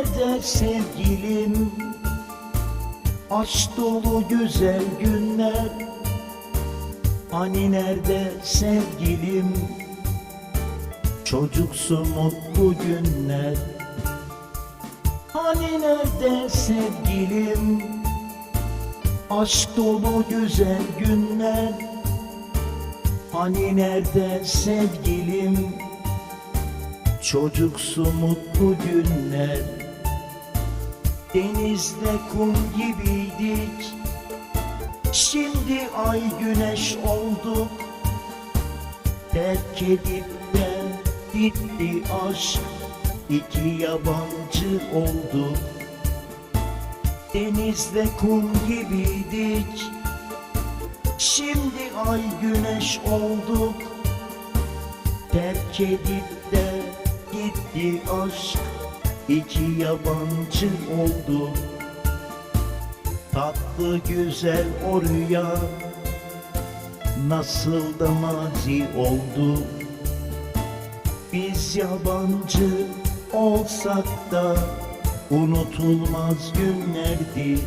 nerede sevgilim? Aşk dolu güzel günler. Hani nerede sevgilim? Çocuksu mutlu günler. Hani nerede sevgilim? Aşk dolu güzel günler. Hani nerede sevgilim? Çocuksu mutlu günler Denizde kum gibiydik. Şimdi ay güneş olduk Terk edip de gitti aşk. İki yabancı olduk Denizde kum gibiydik. Şimdi ay güneş olduk. Terk edip de gitti aşk İki yabancı oldu. Tatlı güzel o rüya. Nasıl da mazi oldu. Biz yabancı olsak da Unutulmaz günlerdi.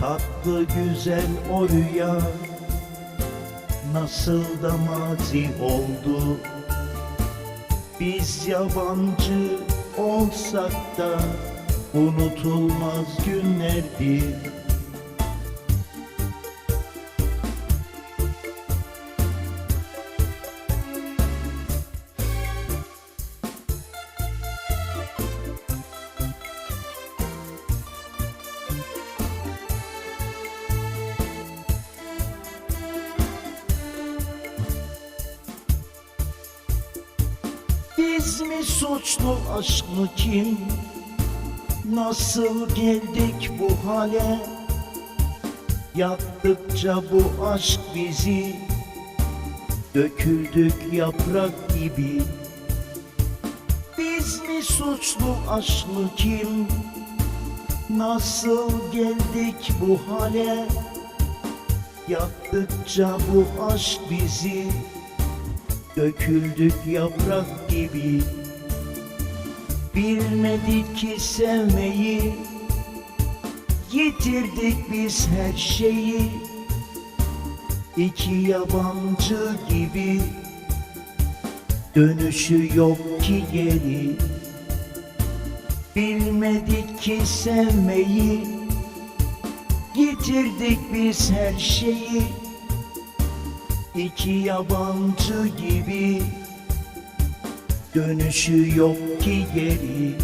Tatlı güzel o rüya. Nasıl da mazi oldu. Biz yabancı olsak da Unutulmaz günlerdi suçlu aşk mı kim? Nasıl geldik bu hale? Yaktıkça bu aşk bizi Döküldük yaprak gibi Biz mi suçlu aşk mı kim? Nasıl geldik bu hale? Yaktıkça bu aşk bizi Döküldük yaprak gibi Bilmedik ki sevmeyi. Yitirdik biz her şeyi. İki yabancı gibi. Dönüşü yok ki geri Bilmedik ki sevmeyi. Yitirdik biz her şeyi. İki yabancı gibi Dönüşü yok ki geri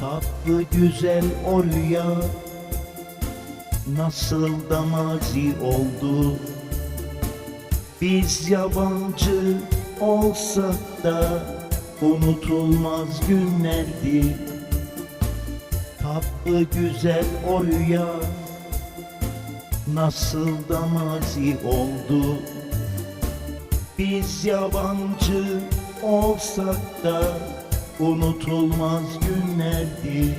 Tatlı güzel o rüya Nasıl da mazi oldu. Biz yabancı olsak da Unutulmaz günlerdi. Tatlı güzel o rüya Nasıl da mazi oldu. Biz yabancı olsak da Unutulmaz günlerdi